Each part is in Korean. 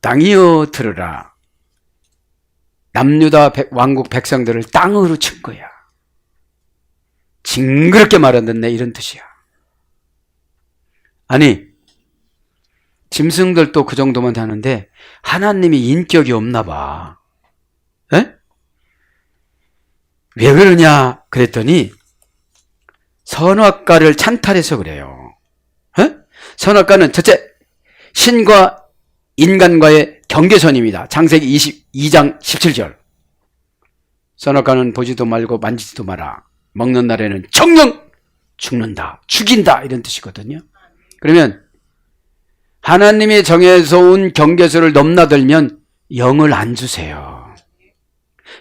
땅이여 들으라. 남유다 백- 왕국 백성들을 땅으로 친 거야. 징그럽게 말한다네 이런 뜻이야. 아니 짐승들도 그 정도만 하는데 하나님이 인격이 없나 봐. 에? 왜 그러냐 그랬더니 선악과를 찬탈해서 그래요. 에? 선악과는 첫째 신과 인간과의 경계선입니다. 창세기 22장 17절. 선악과는 보지도 말고 만지지도 마라. 먹는 날에는 정령 죽는다. 죽인다. 이런 뜻이거든요. 그러면 하나님이 정해서 온 경계선을 넘나들면 영을 안 주세요.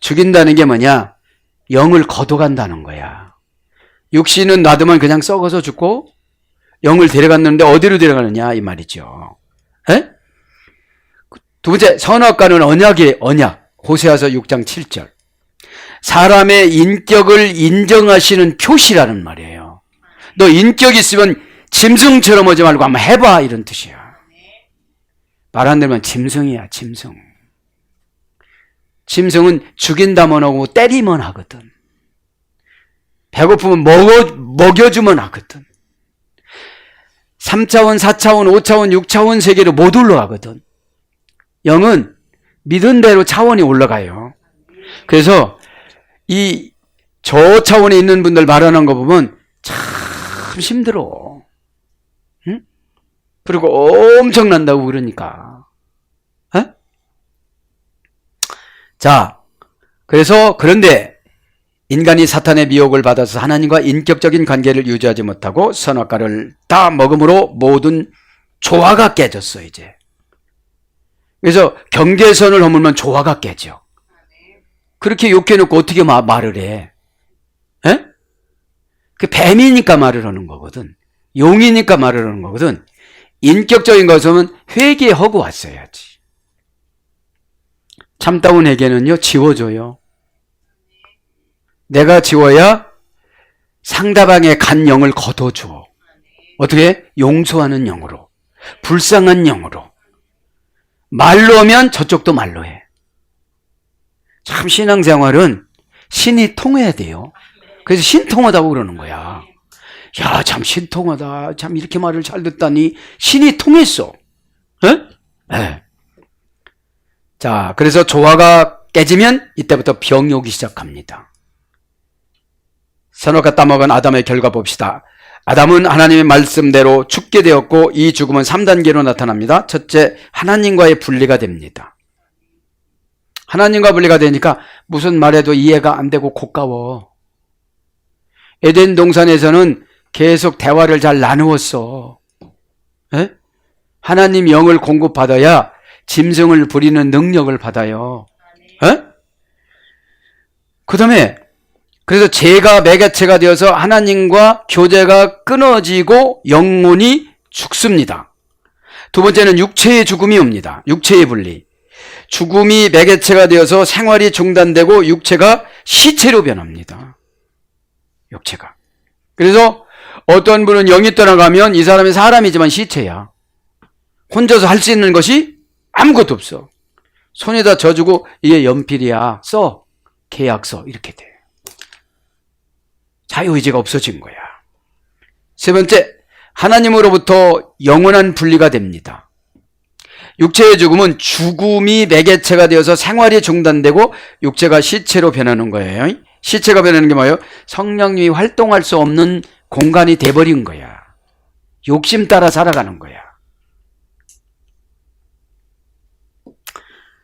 죽인다는 게 뭐냐? 영을 걷어간다는 거야. 육신은 놔두면 그냥 썩어서 죽고 영을 데려갔는데 어디로 데려가느냐 이 말이죠. 에? 두 번째 선악과는 언약의 언약. 호세아서 6장 7절. 사람의 인격을 인정하시는 표시라는 말이에요. 너 인격 있으면 짐승처럼 오지 말고 한번 해봐 이런 뜻이야. 말안 들으면 짐승이야 짐승. 짐승은 죽인다면 하고 때리면 하거든. 배고프면 먹어, 먹여주면 하거든. 3차원, 4차원, 5차원, 6차원 세계로 못 올라가거든. 영은 믿은 대로 차원이 올라가요. 그래서 이 저 차원에 있는 분들 말하는 거 보면 참 힘들어. 응? 그리고 엄청난다고 그러니까. 어? 자, 그래서 그런데 인간이 사탄의 미혹을 받아서 하나님과 인격적인 관계를 유지하지 못하고 선악과를 다 먹음으로 모든 조화가 깨졌어 이제. 그래서 경계선을 허물면 조화가 깨져. 그렇게 욕해놓고 어떻게 마- 말을 해? 에? 그 뱀이니까 말을 하는 거거든. 용이니까 말을 하는 거거든. 인격적인 것은 회개하고 왔어야지. 참다운 회개는요, 지워줘요. 내가 지워야 상대방의 간 영을 걷어줘. 어떻게? 용서하는 영으로. 불쌍한 영으로. 말로 하면 저쪽도 말로 해. 참 신앙생활은 신이 통해야 돼요. 그래서 신통하다고 그러는 거야. 야, 참 신통하다. 참 이렇게 말을 잘 듣다니 신이 통했어. 에? 예. 자, 그래서 조화가 깨지면 이때부터 병이 오기 시작합니다. 선악과 따먹은 아담의 결과 봅시다. 아담은 하나님의 말씀대로 죽게 되었고 이 죽음은 3단계로 나타납니다. 첫째, 하나님과의 분리가 됩니다. 하나님과 분리가 되니까 무슨 말해도 이해가 안 되고 고가워. 에덴 동산에서는 계속 대화를 잘 나누었어. 에? 하나님 영을 공급받아야 짐승을 부리는 능력을 받아요. 에? 그 다음에 그래서 죄가 매개체가 되어서 하나님과 교제가 끊어지고 영혼이 죽습니다. 두 번째는 육체의 죽음이 옵니다. 육체의 분리. 죽음이 매개체가 되어서 생활이 중단되고 육체가 시체로 변합니다. 육체가. 그래서 어떤 분은 영이 떠나가면 이 사람이 사람이지만 시체야. 혼자서 할 수 있는 것이 아무것도 없어. 손에다 져주고 이게 연필이야. 써. 계약서. 이렇게 돼. 자유의지가 없어진 거야. 세 번째, 하나님으로부터 영원한 분리가 됩니다. 육체의 죽음은 죽음이 매개체가 되어서 생활이 중단되고 육체가 시체로 변하는 거예요. 시체가 변하는 게 뭐예요? 성령님이 활동할 수 없는 공간이 돼버린 거야. 욕심 따라 살아가는 거야.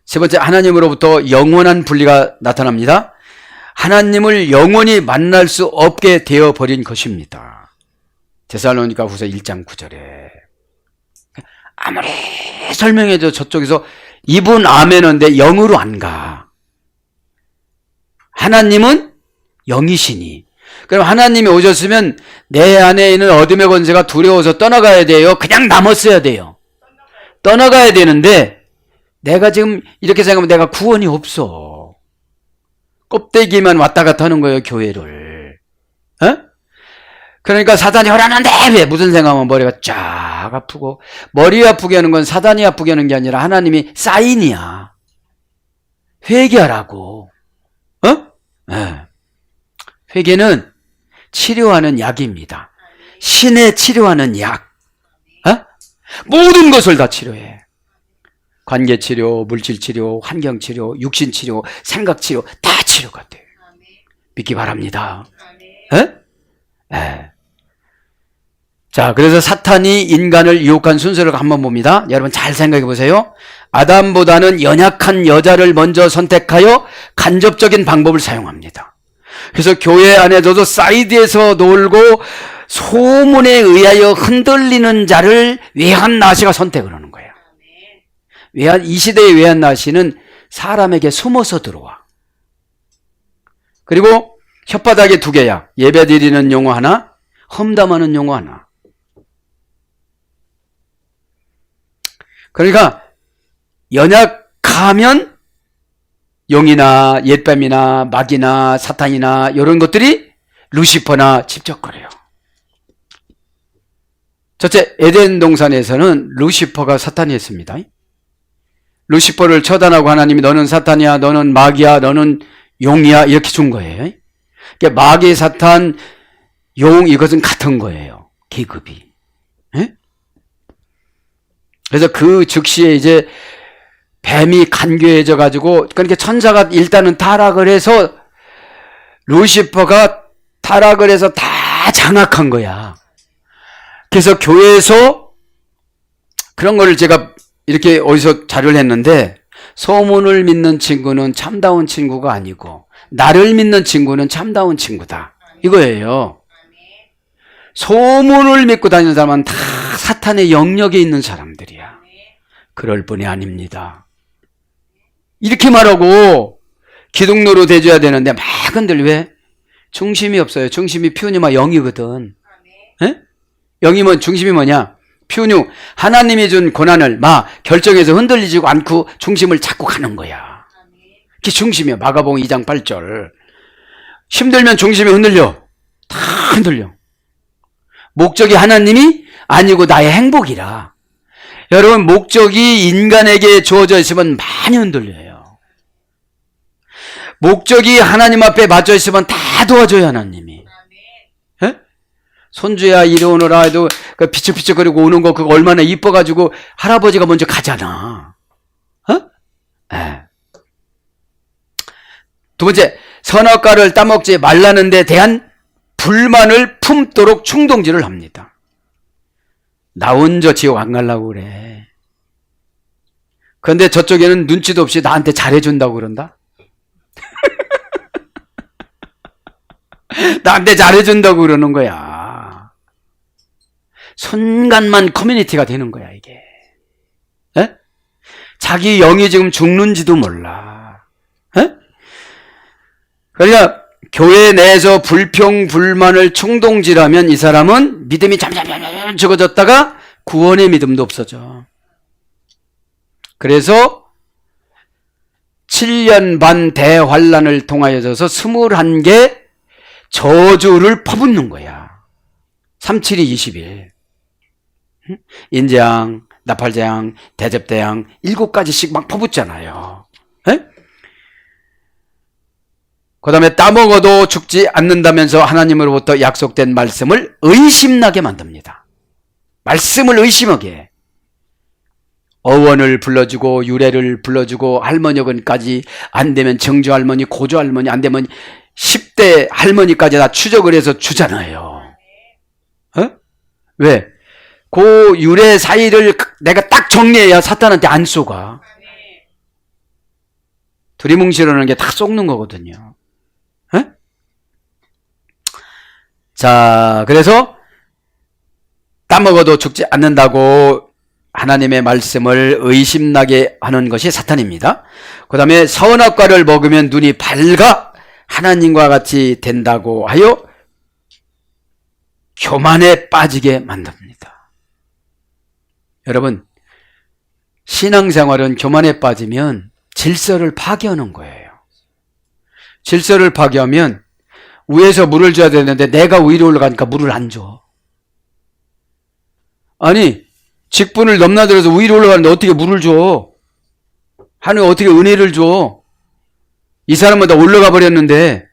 세 번째, 하나님으로부터 영원한 분리가 나타납니다. 하나님을 영원히 만날 수 없게 되어 버린 것입니다. 데살로니가 후서 1장 9절에 아무리 설명해도 저쪽에서 이분 아멘인데 영으로 안 가. 하나님은 영이시니. 그럼 하나님이 오셨으면 내 안에 있는 어둠의 권세가 두려워서 떠나가야 돼요. 그냥 남았어야 돼요. 떠나가야 되는데 내가 지금 이렇게 생각하면 내가 구원이 없어. 껍데기만 왔다 갔다 하는 거예요, 교회를. 어? 그러니까 사단이 허라는데 왜 무슨 생각하면 머리가 쫙막 아프고 머리 아프게 하는 건 사단이 아프게 하는 게 아니라 하나님이 사인이야. 회개하라고. 어? 예. 회개는 치료하는 약입니다. 신의 치료하는 약. 어? 모든 것을 다 치료해. 관계 치료, 물질 치료, 환경 치료, 육신 치료, 생각 치료 다 치료가 돼. 믿기 바랍니다. 에? 예. 자, 그래서 사탄이 인간을 유혹한 순서를 한번 봅니다. 여러분 잘 생각해 보세요. 아담보다는 연약한 여자를 먼저 선택하여 간접적인 방법을 사용합니다. 그래서 교회 안에서도 사이드에서 놀고 소문에 의하여 흔들리는 자를 외한 나시가 선택을 하는 거예요. 외한, 이 시대의 외한 나시는 사람에게 숨어서 들어와. 그리고 혓바닥에 두 개야. 예배 드리는 용어 하나, 험담하는 용어 하나. 그러니까 연약하면 용이나 옛뱀이나 마귀나 사탄이나 이런 것들이 루시퍼나 집적거려요. 첫째, 에덴 동산에서는 루시퍼가 사탄이 했습니다. 루시퍼를 처단하고 하나님이 너는 사탄이야, 너는 마귀야, 너는 용이야 이렇게 준 거예요. 그러니까 마귀, 사탄, 용 이것은 같은 거예요. 계급이. 예? 그래서 그 즉시에 이제 뱀이 간교해져 가지고 그러니까 천사가 일단은 타락을 해서 루시퍼가 타락을 해서 다 장악한 거야. 그래서 교회에서 그런 거를 제가 이렇게 어디서 자료를 했는데 소문을 믿는 친구는 참다운 친구가 아니고 나를 믿는 친구는 참다운 친구다. 이거예요. 소문을 믿고 다니는 사람은 다 사탄의 영역에 있는 사람들이야. 그럴 뿐이 아닙니다. 이렇게 말하고 기둥로로 대줘야 되는데 막 흔들 왜? 중심이 없어요. 중심이 피우니마 영이거든. 에? 영이면 중심이 뭐냐? 피우뉴 하나님이 준 고난을 막 결정해서 흔들리지 않고 중심을 잡고 가는 거야. 그게 중심이야. 마가복음 2장 8절. 힘들면 중심이 흔들려. 다 흔들려. 목적이 하나님이 아니고 나의 행복이라. 여러분 목적이 인간에게 주어져 있으면 많이 흔들려요. 목적이 하나님 앞에 맞춰 있으면 다 도와줘요 하나님이. 예? 손주야 이리 오너라 해도 그 비쩍비쩍거리고 오는 거 그거 얼마나 이뻐가지고 할아버지가 먼저 가잖아. 어? 예. 두 번째 선악과를 따먹지 말라는 데 대한 불만을 품도록 충동질을 합니다. 나 혼자 지옥 안 가려고 그래. 그런데 저쪽에는 눈치도 없이 나한테 잘해준다고 그런다? 나한테 잘해준다고 그러는 거야. 순간만 커뮤니티가 되는 거야, 이게. 에? 자기 영이 지금 죽는지도 몰라. 에? 그러니까 교회 내에서 불평, 불만을 충동질하면 이 사람은 믿음이 잠잠잠 적어졌다가 구원의 믿음도 없어져. 그래서 7년 반 대환란을 통하여서 21개 저주를 퍼붓는 거야. 37이 20일. 인재양, 나팔재양, 대접대양 일곱 가지씩 막 퍼붓잖아요. 그 다음에 따먹어도 죽지 않는다면서 하나님으로부터 약속된 말씀을 의심나게 만듭니다. 말씀을 의심하게. 해. 어원을 불러주고 유래를 불러주고 할머니건까지 안 되면 정조 할머니, 고조 할머니 안 되면 10대 할머니까지 다 추적을 해서 주잖아요. 어? 왜? 그 유래 사이를 내가 딱 정리해야 사탄한테 안 쏘가. 두리뭉실하는 게다 속는 거거든요. 어? 자, 그래서 따먹어도 죽지 않는다고 하나님의 말씀을 의심나게 하는 것이 사탄입니다. 그 다음에 선악과를 먹으면 눈이 밝아 하나님과 같이 된다고 하여 교만에 빠지게 만듭니다. 여러분, 신앙생활은 교만에 빠지면 질서를 파괴하는 거예요. 질서를 파괴하면 위에서 물을 줘야 되는데 내가 위로 올라가니까 물을 안 줘. 아니, 직분을 넘나들어서 위로 올라가는데 어떻게 물을 줘? 하늘 어떻게 은혜를 줘? 이 사람마다 올라가 버렸는데,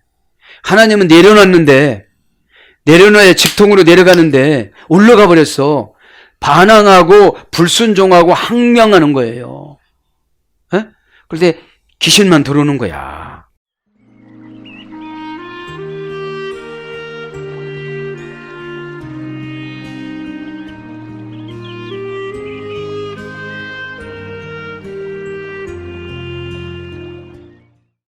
하나님은 내려놨는데, 내려놔야 직통으로 내려가는데, 올라가 버렸어. 반항하고 불순종하고 항명하는 거예요. 예? 에? 그런데 귀신만 들어오는 거야.